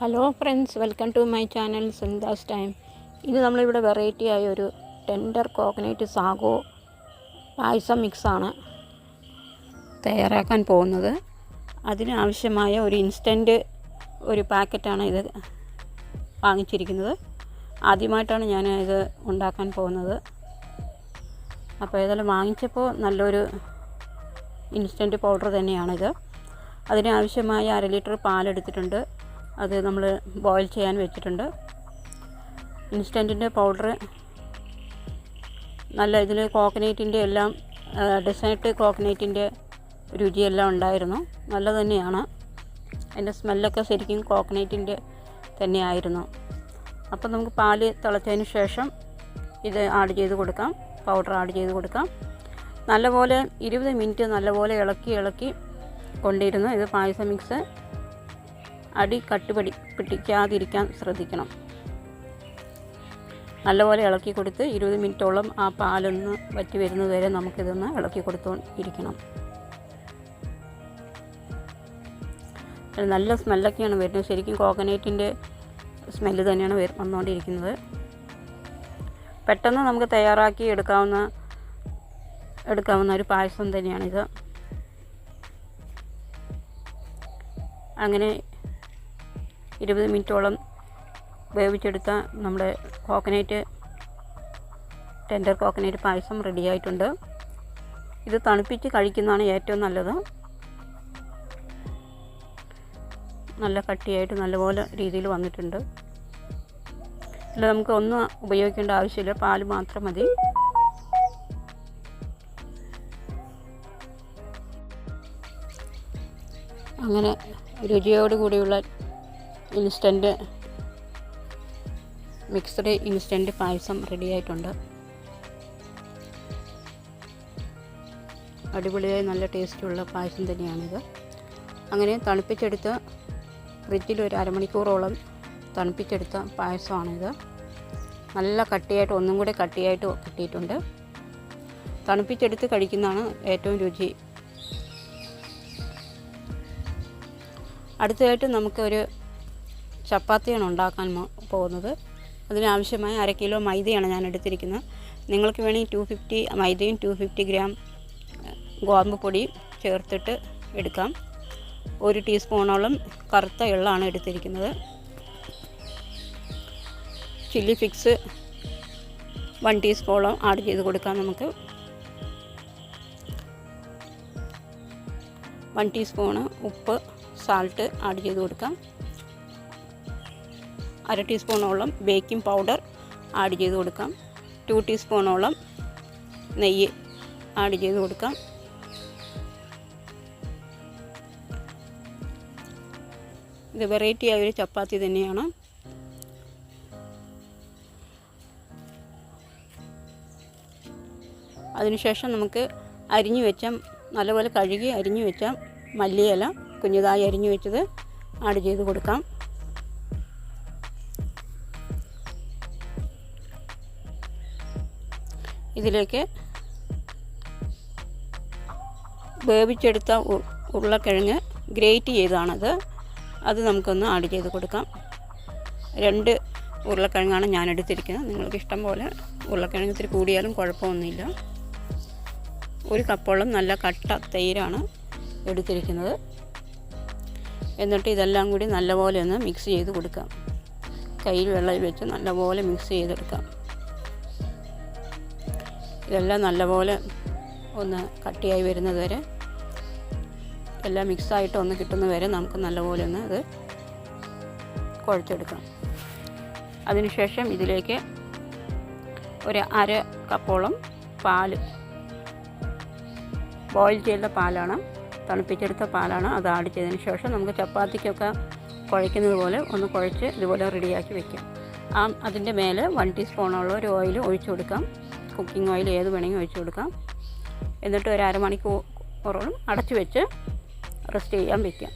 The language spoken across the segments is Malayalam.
Hello friends welcome to my channel Sundas time. ഇന്ന് നമ്മളിവിടെ വെറൈറ്റി ആയ ഒരു ടെൻഡർ കോക്കനൈറ്റ് സാഗോ പായസം മിക്സാണ് തയ്യാറാക്കാൻ പോകുന്നത്. അതിനാവശ്യമായ ഒരു ഇൻസ്റ്റന്റ് ഒരു പാക്കറ്റാണ് ഇത് വാങ്ങിച്ചിരിക്കുന്നത്. ആദ്യമായിട്ടാണ് ഞാൻ ഇത് ഉണ്ടാക്കാൻ പോകുന്നത്. അപ്പോൾ ഏതായാലും വാങ്ങിച്ചപ്പോൾ നല്ലൊരു ഇൻസ്റ്റന്റ് പൗഡർ തന്നെയാണിത്. അതിനാവശ്യമായ അര ലിറ്റർ പാലെടുത്തിട്ടുണ്ട്. അത് നമ്മൾ ബോയിൽ ചെയ്യാൻ വെച്ചിട്ടുണ്ട്. ഇൻസ്റ്റന്റിന്റെ പൗഡർ നല്ല ഇതിൽ കോക്കനേറ്റിന്റെ എല്ലാം ഡെസേർട്ട് കോക്കനേറ്റിന്റെ രുചിയെല്ലാം ഉണ്ടായിരുന്നു. നല്ല തന്നെയാണ്. അതിന്റെ സ്മെല്ലൊക്കെ ശരിക്കും കോക്കനേറ്റിന്റെ തന്നെയായിരുന്നു അപ്പോൾ നമുക്ക് പാൽ തിളച്ചതിന് ശേഷം ഇത് ആഡ് ചെയ്ത് കൊടുക്കാം. പൗഡർ ആഡ് ചെയ്ത് കൊടുക്കാം. നല്ലപോലെ ഇരുപത് മിനിറ്റ് നല്ലപോലെ ഇളക്കി ഇളക്കി കൊണ്ടിരുന്നു. ഇത് പായസ മിക്സ്. അടി കട്ടുപടി പിടിക്കാതിരിക്കാൻ ശ്രദ്ധിക്കണം. നല്ലപോലെ ഇളക്കി കൊടുത്ത് ഇരുപത് മിനിറ്റോളം ആ പാലൊന്ന് വറ്റി വരുന്നത് വരെ നമുക്കിതൊന്ന് ഇളക്കി കൊടുത്തു ഇരിക്കണം നല്ല സ്മെല്ലൊക്കെയാണ് വരുന്നത്. ശരിക്കും കോക്കനേറ്റിന്റെ സ്മെല്ല് തന്നെയാണ് വന്നുകൊണ്ടിരിക്കുന്നത് പെട്ടെന്ന് നമുക്ക് തയ്യാറാക്കി എടുക്കാവുന്ന എടുക്കാവുന്ന ഒരു പായസം തന്നെയാണിത്. അങ്ങനെ ഇരുപത് മിനിറ്റോളം വേവിച്ചെടുത്ത നമ്മുടെ കോക്കനറ്റ് ടെൻഡർ കോക്കനറ്റ് പായസം റെഡിയായിട്ടുണ്ട് ഇത് തണുപ്പിച്ച് കഴിക്കുന്നതാണ് ഏറ്റവും നല്ലത്. നല്ല കട്ടിയായിട്ട് നല്ലപോലെ രീതിയിൽ വന്നിട്ടുണ്ട്. ഇല്ല നമുക്ക് ഒന്നും ഉപയോഗിക്കേണ്ട ആവശ്യമില്ല. പാൽ മാത്രം മതി. അങ്ങനെ രുചിയോട് കൂടിയുള്ള instant mixed instant payasam ready ആയിട്ടുണ്ട്. അടിപൊളിയായി നല്ല ടേസ്റ്റുള്ള പായസം തന്നെയാണിത്. അങ്ങനെ തണുപ്പിച്ചെടുത്ത് ഫ്രിഡ്ജിൽ ഒരു അരമണിക്കൂറോളം തണുപ്പിച്ചെടുത്ത പായസമാണിത്. നല്ല കട്ടിയായിട്ട് ഒന്നും കൂടെ കട്ടിയായിട്ട് കിട്ടിയിട്ടുണ്ട്. തണുപ്പിച്ചെടുത്ത് കഴിക്കുന്നതാണ് ഏറ്റവും രുചി. അടുത്തതായിട്ട് നമുക്കൊരു ചപ്പാത്തിയാണ് ഉണ്ടാക്കാൻ പോകുന്നത്. അതിനാവശ്യമായ അര കിലോ മൈദയാണ് ഞാൻ എടുത്തിരിക്കുന്നത്. നിങ്ങൾക്ക് വേണമെങ്കിൽ ടു ഫിഫ്റ്റി മൈദയും ടു ഫിഫ്റ്റി ഗ്രാം ഗോതമ്പ് പൊടിയും ചേർത്തിട്ട് എടുക്കാം. ഒരു ടീസ്പൂണോളം കറുത്ത എള്ളാണ് എടുത്തിരിക്കുന്നത്. ചില്ലി ഫിക്സ് വൺ ടീസ്പൂണോളം ആഡ് ചെയ്ത് കൊടുക്കാം നമുക്ക്. വൺ ടീസ്പൂണ് ഉപ്പ് സാൾട്ട് ആഡ് ചെയ്ത് കൊടുക്കാം. അര ടീസ്പൂണോളം ബേക്കിംഗ് പൗഡർ ആഡ് ചെയ്ത് കൊടുക്കാം. ടു ടീസ്പൂണോളം നെയ്യ് ആഡ് ചെയ്ത് കൊടുക്കാം. ഇത് വെറൈറ്റി ആയ ഒരു ചപ്പാത്തി തന്നെയാണ്. അതിനുശേഷം നമുക്ക് അരിഞ്ഞു വെച്ച നല്ലപോലെ കഴുകി അരിഞ്ഞു വെച്ച മല്ലിയില കുഞ്ഞതായി അരിഞ്ഞു വെച്ചത് ആഡ് ചെയ്ത് കൊടുക്കാം. ഇതിലേക്ക് വേവിച്ചെടുത്ത ഉരുളക്കിഴങ്ങ് ഗ്രേറ്റ് ചെയ്താണത്. അത് നമുക്കൊന്ന് ആഡ് ചെയ്ത് കൊടുക്കാം. രണ്ട് ഉരുളക്കിഴങ്ങാണ് ഞാൻ എടുത്തിരിക്കുന്നത് നിങ്ങൾക്ക് ഇഷ്ടം പോലെ ഉരുളക്കിഴങ്ങ് ഇത്തിരി കൂടിയാലും കുഴപ്പമൊന്നുമില്ല. ഒരു കപ്പോളം നല്ല കട്ട തൈരാണ് എടുത്തിരിക്കുന്നത്. എന്നിട്ട് ഇതെല്ലാം കൂടി നല്ലപോലെ ഒന്ന് മിക്സ് ചെയ്ത് കൊടുക്കാം. കയ്യിൽ വെള്ളം വെച്ച് നല്ലപോലെ മിക്സ് ചെയ്തെടുക്കാം. ഇതെല്ലാം നല്ലപോലെ ഒന്ന് കട്ടിയായി വരുന്നത് വരെ എല്ലാം മിക്സായിട്ട് ഒന്ന് കിട്ടുന്ന വരെ നമുക്ക് നല്ലപോലെ ഒന്ന് അത് കുഴച്ചെടുക്കാം അതിനുശേഷം ഇതിലേക്ക് ഒരു അര കപ്പോളം പാൽ ബോയിൽ ചെയ്ത പാലാണ് തണുപ്പിച്ചെടുത്ത പാലാണ് അത് ആഡ് ചെയ്തതിന് ശേഷം നമുക്ക് ചപ്പാത്തിക്കൊക്കെ കുഴയ്ക്കുന്നത് പോലെ ഒന്ന് കുഴച്ച് ഇതുപോലെ റെഡിയാക്കി വെക്കാം. ആ അതിന്റെ മേലെ വൺ ടീസ്പൂണുള്ള ഒരു ഓയിൽ ഒഴിച്ചു കൊടുക്കാം. കുക്കിംഗ് ഓയിൽ ഏത് വേണമെങ്കിൽ ഒഴിച്ചു കൊടുക്കാം. എന്നിട്ട് ഒരു അരമണിക്കൂറോളം അടച്ചു വെച്ച് റെസ്റ്റ് ചെയ്യാൻ വയ്ക്കാം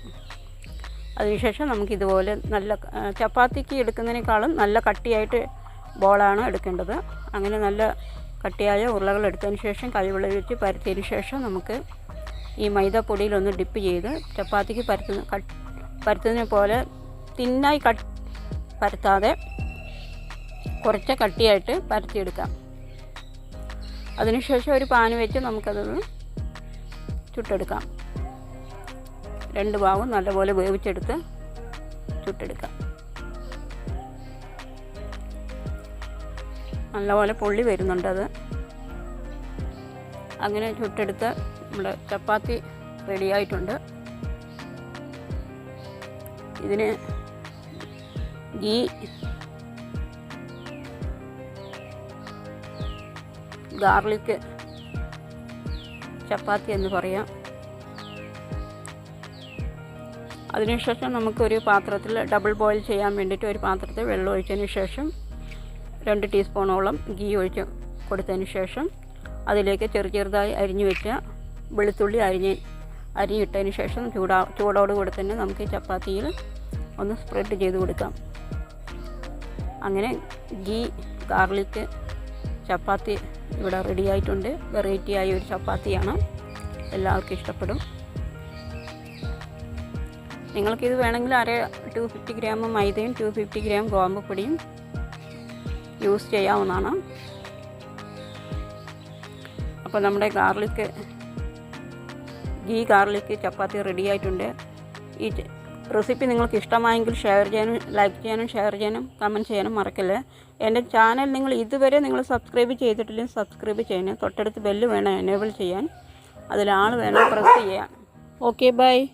അതിനുശേഷം നമുക്ക് ഇതുപോലെ നല്ല ചപ്പാത്തിക്ക് എടുക്കുന്നതിനേക്കാളും നല്ല കട്ടിയായിട്ട് ബോളാണ് എടുക്കേണ്ടത്. അങ്ങനെ നല്ല കട്ടിയായ ഉരുളകൾ എടുത്തതിന് ശേഷം കൈവിള വെച്ച് പരത്തിയതിന് ശേഷം നമുക്ക് ഈ മൈദപ്പൊടിയിലൊന്ന് ഡിപ്പ് ചെയ്ത് ചപ്പാത്തിക്ക് പരത്തുന്ന പരത്തുന്നതിനെ പോലെ തിന്നായി കട്ട് പരത്താതെ കുറച്ച് കട്ടിയായിട്ട് പരത്തിയെടുക്കാം. അതിനുശേഷം ഒരു പാന് വെച്ച് നമുക്കതൊന്ന് ചുട്ടെടുക്കാം. രണ്ട് ഭാഗവും നല്ലപോലെ വേവിച്ചെടുത്ത് ചുട്ടെടുക്കാം. നല്ലപോലെ പൊള്ളി വരുന്നുണ്ട് അത് അങ്ങനെ ചുട്ടെടുത്ത് നമ്മുടെ ചപ്പാത്തി റെഡിയായിട്ടുണ്ട് ഇതിന് ഗീ ഗാർലിക് ചപ്പാത്തി എന്ന് പറയാം. അതിനുശേഷം നമുക്കൊരു പാത്രത്തിൽ ഡബിൾ ബോയിൽ ചെയ്യാൻ വേണ്ടിയിട്ട് ഒരു പാത്രത്തിൽ വെള്ളം ഒഴിച്ചതിന് ശേഷം രണ്ട് ടീസ്പൂണോളം ഗീ ഒഴിച്ച് കൊടുത്തതിന് ശേഷം അതിലേക്ക് ചെറു ചെറുതായി അരിഞ്ഞു വെച്ച വെളുത്തുള്ളി അരിഞ്ഞ് അരിഞ്ഞിട്ടതിന് ശേഷം ചൂടാ ചൂടോട് കൂടെ തന്നെ നമുക്ക് ചപ്പാത്തിയിൽ ഒന്ന് സ്പ്രെഡ് ചെയ്ത് കൊടുക്കാം. അങ്ങനെ ഗീ ഗാർലിക് ചപ്പാത്തി ഇവിടെ റെഡി ആയിട്ടുണ്ട്. വെറൈറ്റി ആയ ഒരു ചപ്പാത്തിയാണ്. എല്ലാവർക്കും ഇഷ്ടപ്പെടും. നിങ്ങൾക്കിത് വേണമെങ്കിൽ അര ടു ഫിഫ്റ്റി ഗ്രാം മൈദയും ടു ഫിഫ്റ്റി ഗ്രാം ഗോതമ്പൊടിയും യൂസ് ചെയ്യാവുന്നതാണ്. അപ്പോൾ നമ്മുടെ garlic ghee garlic chapati ready ആയിട്ടുണ്ട്. ഈ റെസിപ്പി നിങ്ങൾക്ക് ഇഷ്ടമായെങ്കിൽ ഷെയർ ചെയ്യാനും ലൈക്ക് ചെയ്യാനും ഷെയർ ചെയ്യാനും കമന്റ് ചെയ്യാനും മറക്കല്ലേ? എന്റെ ചാനൽ നിങ്ങൾ ഇതുവരെ നിങ്ങൾ സബ്സ്ക്രൈബ് ചെയ്തിട്ടില്ലെങ്കിൽ സബ്സ്ക്രൈബ് ചെയ്യണം. തൊട്ടടുത്ത് ബെല്ല് വേണം എനേബിൾ ചെയ്യാൻ. അതിലാൾ വേണം പ്രസ് ചെയ്യാൻ. Okay bye